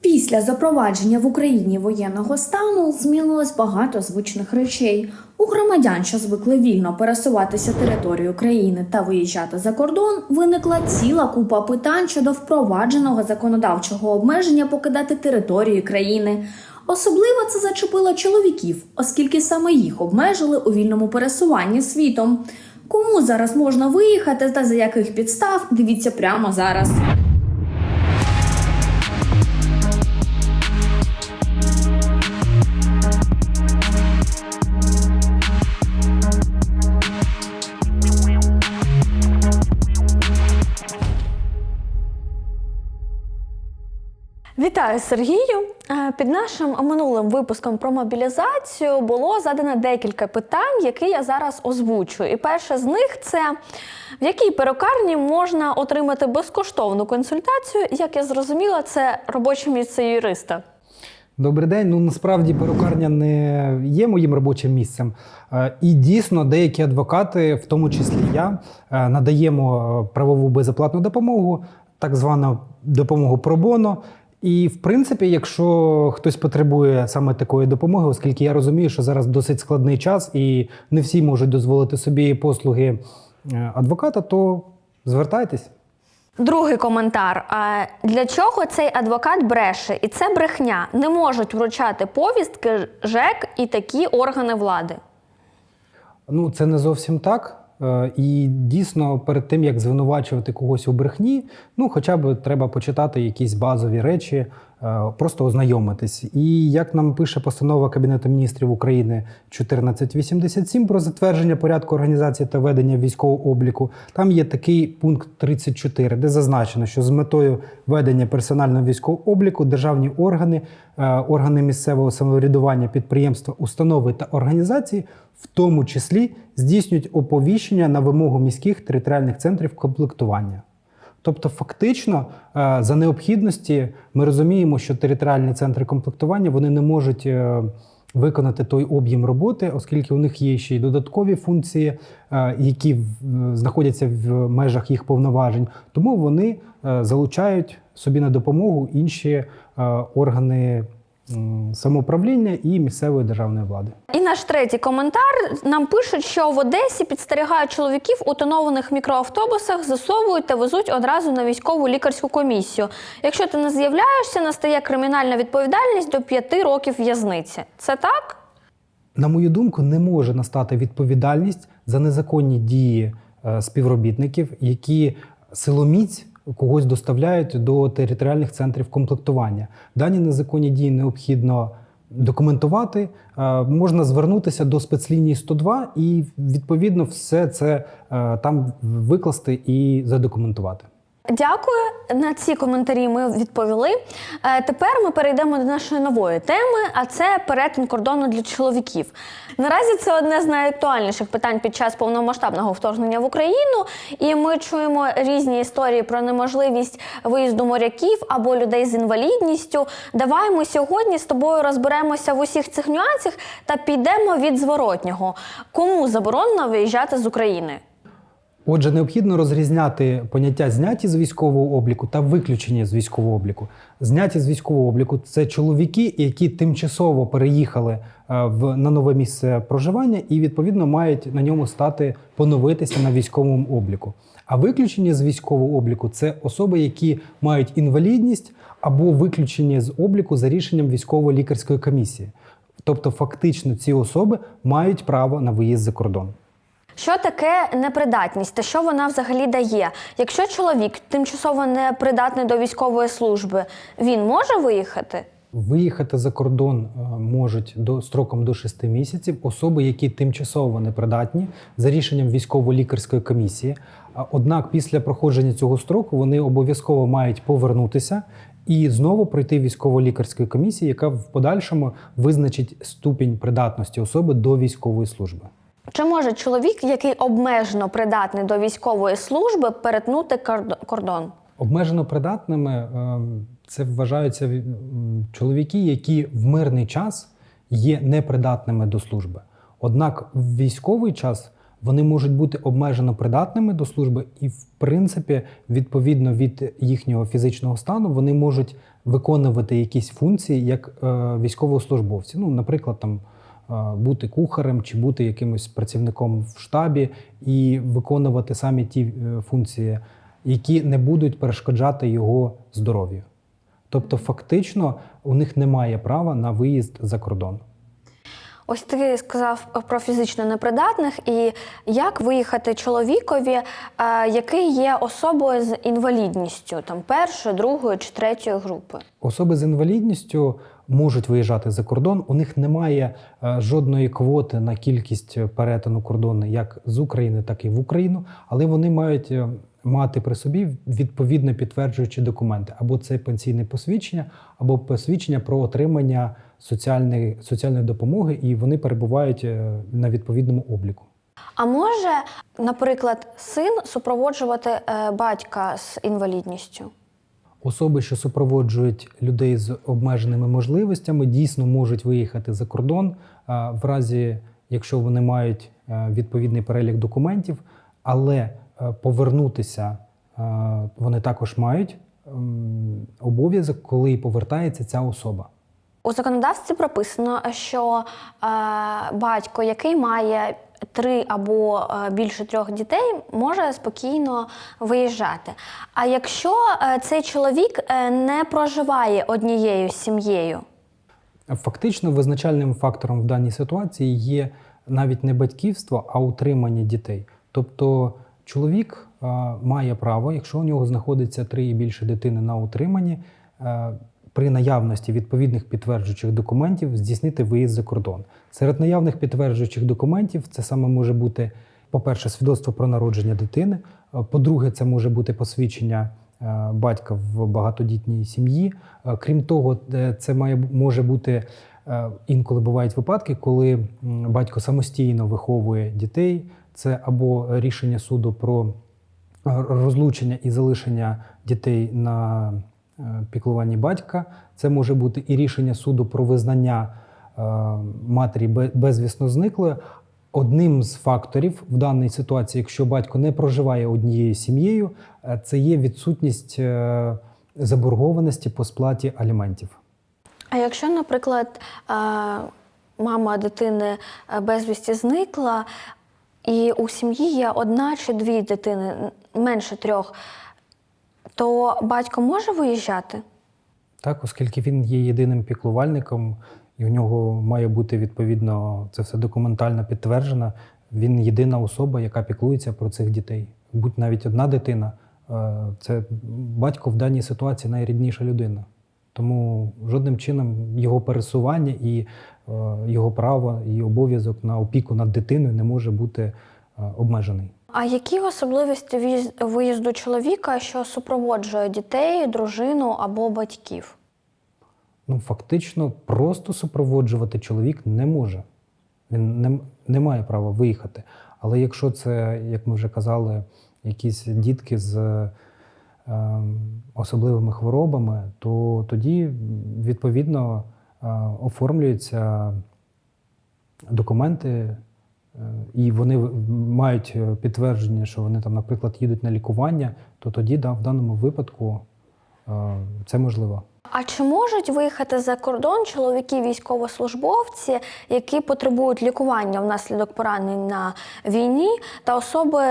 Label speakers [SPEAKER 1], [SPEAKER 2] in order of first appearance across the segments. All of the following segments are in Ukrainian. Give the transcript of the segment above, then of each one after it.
[SPEAKER 1] Після запровадження в Україні воєнного стану змінилось багато звичних речей. У громадян, що звикли вільно пересуватися територією країни та виїжджати за кордон, виникла ціла купа питань щодо впровадженого законодавчого обмеження покидати територію країни. Особливо це зачепило чоловіків, оскільки саме їх обмежили у вільному пересуванні світом. Кому зараз можна виїхати та за яких підстав, дивіться прямо зараз.
[SPEAKER 2] Вітаю Сергію. Е, Під нашим минулим випуском про мобілізацію було задано декілька питань, які я зараз озвучу. І перше з них це в якій перукарні можна отримати безкоштовну консультацію. Як я зрозуміла, це робоче місце юриста.
[SPEAKER 3] Добрий день. Ну насправді перукарня не є моїм робочим місцем. Е, І дійсно деякі адвокати, в тому числі я, е, надаємо правову безоплатну допомогу, так звану допомогу пробоно. І в принципі, якщо хтось потребує саме такої допомоги, оскільки я розумію, що зараз досить складний час і не всі можуть дозволити собі послуги е, адвоката, то звертайтесь.
[SPEAKER 2] Другий коментар: А для чого цей адвокат бреше? І це брехня. Не можуть вручати повістки ЖЕК і такі органи влади.
[SPEAKER 3] Ну, це не зовсім так. Е, І дійсно, перед тим як звинувачувати когось у брехні, ну хоча б треба почитати якісь базові речі, просто ознайомитись. І як нам пише постанова Кабінету міністрів України 1487 про затвердження порядку організації та ведення військового обліку, там є такий пункт 34, де зазначено, що з метою ведення персонального військового обліку державні органи, е, органи місцевого самоврядування, підприємства, установи та організації, в тому числі здійснюють оповіщення на вимогу міських територіальних центрів комплектування. Тобто, фактично, е, за необхідності, ми розуміємо, що територіальні центри комплектування вони не можуть е, виконати той об'єм роботи, оскільки у них є ще й додаткові функції, е, які знаходяться в межах їх повноважень. Тому вони залучають собі на допомогу інші органи самоуправління і місцевої державної влади.
[SPEAKER 2] І наш третій коментар нам пишуть, що в Одесі підстерігають чоловіків у тонованих мікроавтобусах, засовують та везуть одразу на військову лікарську комісію. Якщо ти не з'являєшся, настає кримінальна відповідальність до п'яти років в'язниці. Це так?
[SPEAKER 3] На мою думку, не може настати відповідальність за незаконні дії е, співробітників, які силоміць когось доставляють до територіальних центрів комплектування. Дані незаконні дії необхідно документувати. Е, Можна звернутися до спецлінії 102 і відповідно все це е, там викласти і задокументувати.
[SPEAKER 2] Дякую. На ці коментарі ми відповіли. Е, Тепер ми перейдемо до нашої нової теми, а це перетин кордону для чоловіків. Наразі це одне з найактуальніших питань під час повномасштабного вторгнення в Україну, і ми чуємо різні історії про неможливість виїзду моряків або людей з інвалідністю. Давай ми сьогодні з тобою розберемося в усіх цих нюансах та підемо від зворотнього. Кому заборонено виїжджати з України?
[SPEAKER 3] Отже, необхідно розрізняти поняття зняті з військового обліку та виключені з військового обліку. Зняті з військового обліку це чоловіки, які тимчасово переїхали е, в на нове місце проживання і відповідно мають на ньому стати поновитися на військовому обліку. А виключені з військового обліку це особи, які мають інвалідність або виключені з обліку за рішенням військово-лікарської комісії. Тобто, фактично, ці особи мають право на виїзд за кордон.
[SPEAKER 2] Що таке непридатність та що вона взагалі дає? Якщо чоловік тимчасово не придатний до військової служби, він може виїхати?
[SPEAKER 3] Виїхати за кордон е, можуть до строком до 6 місяців особи, які тимчасово непридатні за рішенням військово-лікарської комісії. Однак після проходження цього строку вони обов'язково мають повернутися і знову пройти військово-лікарської комісії, яка в подальшому визначить ступінь придатності особи до військової служби.
[SPEAKER 2] Чи може чоловік, який обмежено придатний до військової служби, перетнути кордон?
[SPEAKER 3] Обмежено придатними ем, це вважаються чоловіки, які в мирний час є непридатними до служби. Однак в військовий час вони можуть бути обмежено придатними до служби, і, в принципі, відповідно від їхнього фізичного стану, вони можуть виконувати якісь функції як е, військовослужбовці. Ну, наприклад, там е, бути кухарем чи бути якимось працівником в штабі і виконувати самі ті е, функції, які не будуть перешкоджати його здоров'ю. Тобто, фактично, у них немає права на виїзд за кордон.
[SPEAKER 2] Ось ти сказав про фізично непридатних, і як виїхати чоловікові, е, який є особою з інвалідністю, там першої, другої чи третьої групи.
[SPEAKER 3] Особи з інвалідністю можуть виїжджати за кордон. У них немає е, жодної квоти на кількість перетину кордону як з України, так і в Україну, але вони мають е, мати при собі відповідно підтверджуючі документи, або це пенсійне посвідчення, або посвідчення про отримання соціальної, соціальної допомоги, і вони перебувають е, на відповідному обліку.
[SPEAKER 2] А може, наприклад, син супроводжувати е, батька з інвалідністю?
[SPEAKER 3] Особи, що супроводжують людей з обмеженими можливостями, дійсно можуть виїхати за кордон в разі, якщо вони мають е, відповідний перелік документів, але е, повернутися е, вони також мають обов'язок, коли повертається ця особа.
[SPEAKER 2] У законодавстві прописано, що е, батько, який має три або е, більше трьох дітей, може спокійно виїжджати. А якщо е, цей чоловік е, не проживає однією сім'єю,
[SPEAKER 3] Фактично, визначальним фактором в даній ситуації є навіть не батьківство, а утримання дітей. Тобто чоловік має право, якщо у нього знаходиться три і більше дитини на утриманні, при наявності відповідних підтверджуючих документів здійснити виїзд за кордон. Серед наявних підтверджуючих документів це саме може бути, по-перше, свідоцтво про народження дитини. е, По-друге, це може бути посвідчення е, батька в багатодітній сім'ї. Е, Крім того, це має може бути інколи бувають випадки, коли батько самостійно виховує дітей. Це або рішення суду про розлучення і залишення дітей на піклуванні батька. Це може бути і рішення суду про визнання е, матері безвісно зниклою. Одним з факторів в даній ситуації, якщо батько не проживає однією сім'єю, е, це є відсутність е, заборгованості по сплаті аліментів.
[SPEAKER 2] а якщо, наприклад, е, мама дитини е, безвісті зникла, і у сім'ї є одна чи дві дитини, менше трьох, то батько може виїжджати?
[SPEAKER 3] Так, оскільки він є єдиним піклувальником, і в нього має бути відповідно це все документально підтверджено. Він єдина особа, яка піклується про цих дітей. Будь навіть одна дитина, е, це батько в даній ситуації найрідніша людина. Тому жодним чином його пересування і е, його право і обов'язок на опіку над дитиною не може бути е, обмежений.
[SPEAKER 2] А які особливості виїзду чоловіка, що супроводжує дітей, дружину або батьків?
[SPEAKER 3] Ну, фактично, просто супроводжувати чоловік не може. Він не, не має права виїхати. Але якщо це, як ми вже казали, якісь дітки з е, особливими хворобами, то тоді відповідно е, оформлюються документи, і вони мають е, підтвердження, що вони там, наприклад, їдуть на лікування, то тоді да, в даному випадку е, це можливо.
[SPEAKER 2] А чи можуть виїхати за кордон чоловіки військовослужбовці, які потребують лікування внаслідок поранень на війні, та особи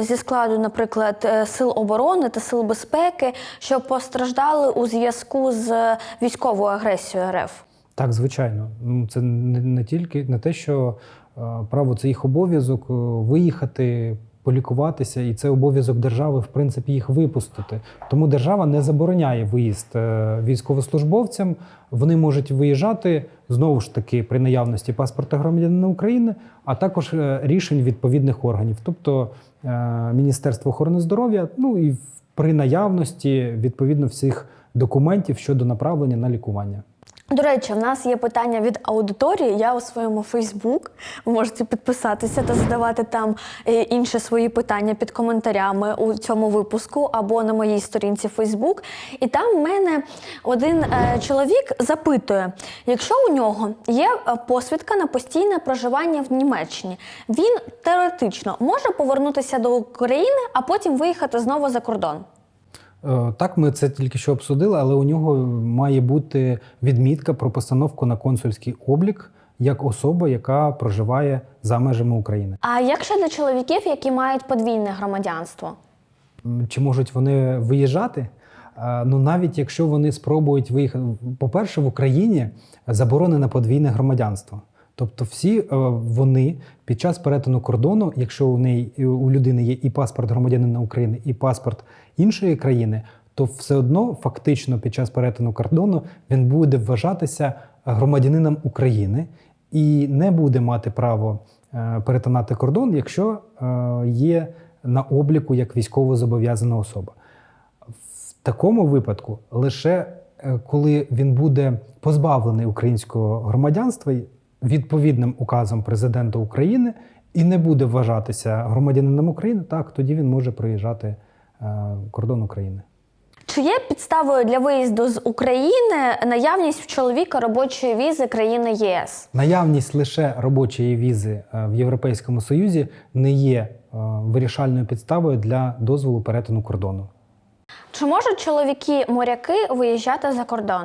[SPEAKER 2] зі складу, наприклад, е, сил оборони та сил безпеки, що постраждали у зв'язку з військовою агресією РФ?
[SPEAKER 3] Так, звичайно. Ну, це не, тільки не те, що право це їх обов'язок е, виїхати, полікуватися, і це обов'язок держави, в принципі, їх випустити. Тому держава не забороняє виїзд е, військовослужбовцям. Вони можуть виїжджати знову ж таки при наявності паспорта громадянина України, а також е, рішень відповідних органів, тобто е, Міністерство охорони здоров'я, ну і при наявності відповідно всіх документів щодо направлення на лікування.
[SPEAKER 2] До речі, в нас є питання від аудиторії. Я у своєму Фейсбук. Можете підписатися та задавати там е, інші свої питання під коментарями у цьому випуску або на моїй сторінці Фейсбук. І там в мене один е, чоловік запитує: якщо у нього є е, посвідка на постійне проживання в Німеччині, він теоретично може повернутися до України, а потім виїхати знову за кордон.
[SPEAKER 3] Е, Так, ми це тільки що обсудили, але у нього має бути відмітка про постановку на консульський облік як особа, яка проживає за межами України.
[SPEAKER 2] А як щодо чоловіків, які мають подвійне громадянство?
[SPEAKER 3] Чи можуть вони виїжджати? Е, Ну, навіть якщо вони спробують виїхати, по-перше, в Україні заборонене подвійне громадянство. Тобто, всі е, вони під час перетину кордону, якщо у неї у людини є і паспорт громадянина України, і паспорт іншої країни, то все одно фактично під час перетину кордону він буде вважатися громадянином України і не буде мати право е, перетинати кордон, якщо е, є на обліку як військово зобов'язана особа. В такому випадку лише коли він буде позбавлений українського громадянства відповідним указом президента України і не буде вважатися громадянином України, так тоді він може проїжджати е, кордон України.
[SPEAKER 2] Чи є підставою для виїзду з України наявність в чоловіка робочої візи країни ЄС?
[SPEAKER 3] Наявність лише робочої візи е, в Європейському Союзі не є е, вирішальною підставою для дозволу перетину кордону.
[SPEAKER 2] Чи можуть чоловіки-моряки виїжджати за кордон?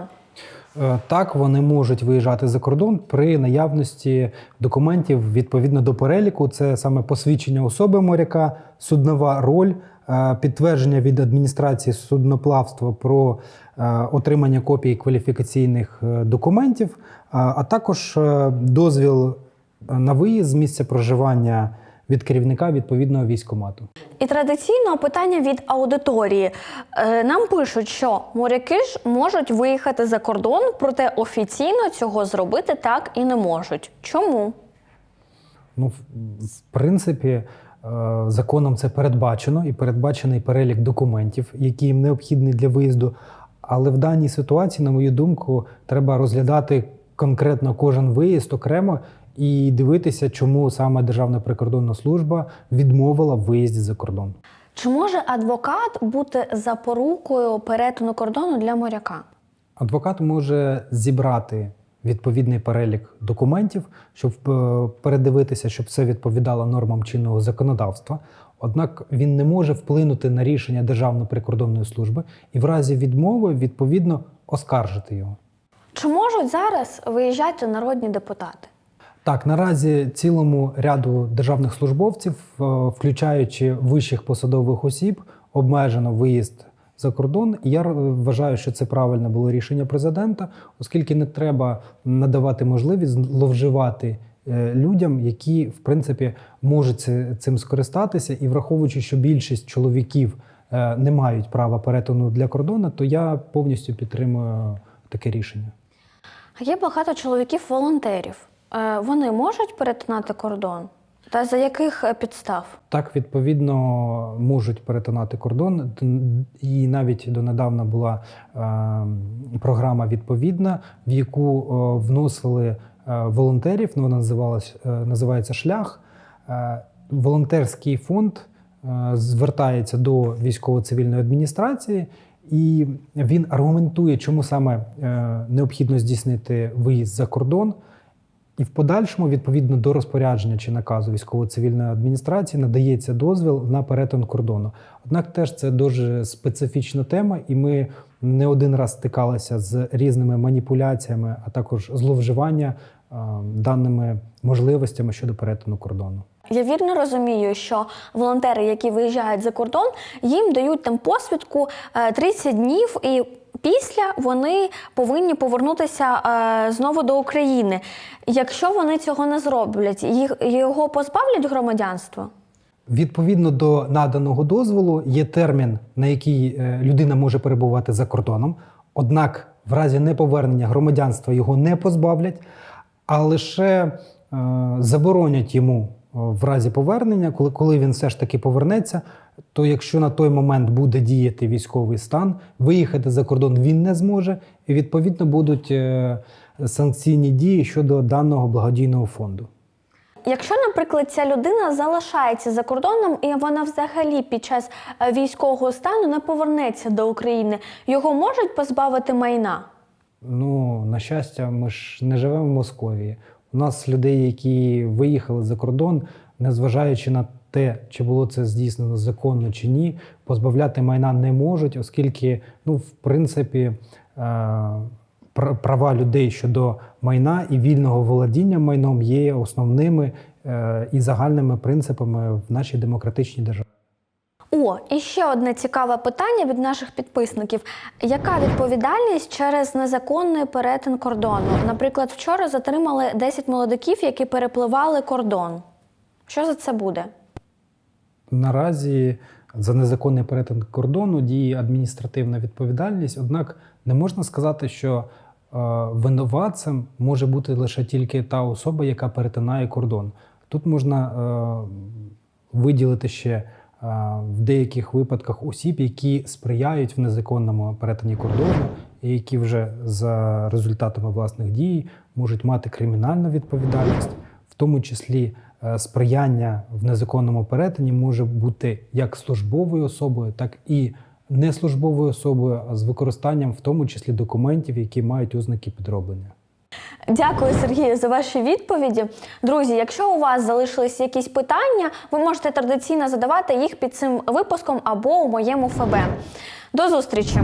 [SPEAKER 3] Е, Так, вони можуть виїжджати за кордон при наявності документів відповідно до переліку. Це саме посвідчення особи моряка, суднова роль, е, підтвердження від адміністрації судноплавства про е, отримання копій кваліфікаційних документів, а також дозвіл на виїзд з місця проживання від керівника відповідного військомату.
[SPEAKER 2] І традиційно питання від аудиторії. Е, Нам пишуть, що моряки ж можуть виїхати за кордон, проте офіційно цього зробити так і не можуть. Чому?
[SPEAKER 3] Ну, в- принципі, е, законом це передбачено і передбачений перелік документів, які їм необхідні для виїзду. Але в даній ситуації, на мою думку, треба розглядати конкретно кожен виїзд окремо і дивитися, чому саме Державна прикордонна служба відмовила в виїзді за кордон.
[SPEAKER 2] Чи може адвокат бути запорукою перетину кордону для моряка?
[SPEAKER 3] Адвокат може зібрати відповідний перелік документів, щоб е, передивитися, щоб все відповідало нормам чинного законодавства. Однак він не може вплинути на рішення Державної прикордонної служби і в разі відмови відповідно оскаржити його.
[SPEAKER 2] Чи можуть зараз виїжджати народні депутати?
[SPEAKER 3] Так, наразі цілому ряду державних службовців, е, включаючи вищих посадових осіб, обмежено виїзд за кордон. І я вважаю, що це правильне було рішення президента, оскільки не треба надавати можливість зловживати е, людям, які в принципі можуть цим скористатися, і враховуючи, що більшість чоловіків е, не мають права перетину для кордону, то я повністю підтримую таке рішення.
[SPEAKER 2] Є багато чоловіків-волонтерів. Е, Вони можуть перетинати кордон? Та за яких е, підстав?
[SPEAKER 3] Так, відповідно, можуть перетинати кордон. І навіть донедавна була е, програма відповідна, в яку е, вносили е, волонтерів. Ну, вона називалась, е, називається Шлях. Е, волонтерський фонд е, звертається до військово-цивільної адміністрації. І він аргументує, чому саме е, необхідно здійснити виїзд за кордон. І в подальшому, відповідно до розпорядження чи наказу військово-цивільної адміністрації, надається дозвіл на перетин кордону. Однак теж це дуже специфічна тема, і ми не один раз стикалися з різними маніпуляціями, а також зловживання е, даними можливостями щодо перетину кордону.
[SPEAKER 2] Я вірно розумію, що волонтери, які виїжджають за кордон, їм дають там посвідку е, 30 днів, і після вони повинні повернутися е, знову до України. Якщо вони цього не зроблять, їх його позбавлять громадянства?
[SPEAKER 3] Відповідно до наданого дозволу є термін, на який е, людина може перебувати за кордоном. Однак, в разі неповернення громадянства його не позбавлять, а лише е, заборонять йому в разі повернення, коли, коли він все ж таки повернеться, то якщо на той момент буде діяти військовий стан, виїхати за кордон він не зможе, і відповідно будуть е, санкційні дії щодо даного благодійного фонду.
[SPEAKER 2] Якщо, наприклад, ця людина залишається за кордоном і вона взагалі під час е, військового стану не повернеться до України, його можуть позбавити майна?
[SPEAKER 3] Ну, на щастя, ми ж не живемо в Московії. У нас людей, які виїхали за кордон, незважаючи на те, чи було це здійснено законно чи ні, позбавляти майна не можуть, оскільки, ну, в принципі, е, права людей щодо майна і вільного володіння майном є основними е, і загальними принципами в нашій демократичній державі.
[SPEAKER 2] О, і ще одне цікаве питання від наших підписників: яка відповідальність через незаконний перетин кордону? Наприклад, вчора затримали 10 молодиків, які перепливали кордон. Що за це буде?
[SPEAKER 3] Наразі за незаконний перетин кордону діє адміністративна відповідальність, однак не можна сказати, що е, винуватцем може бути лише тільки та особа, яка перетинає кордон. Тут можна е, виділити ще в деяких випадках осіб, які сприяють в незаконному перетині кордону, і які вже за результатами власних дій можуть мати кримінальну відповідальність, в тому числі е, сприяння в незаконному перетині може бути як службовою особою, так і неслужбовою особою, а з використанням в тому числі документів, які мають ознаки підроблення.
[SPEAKER 2] Дякую, Сергію, за ваші відповіді. Друзі, якщо у вас залишились якісь питання, ви можете традиційно задавати їх під цим випуском або у моєму ФБ. До зустрічі!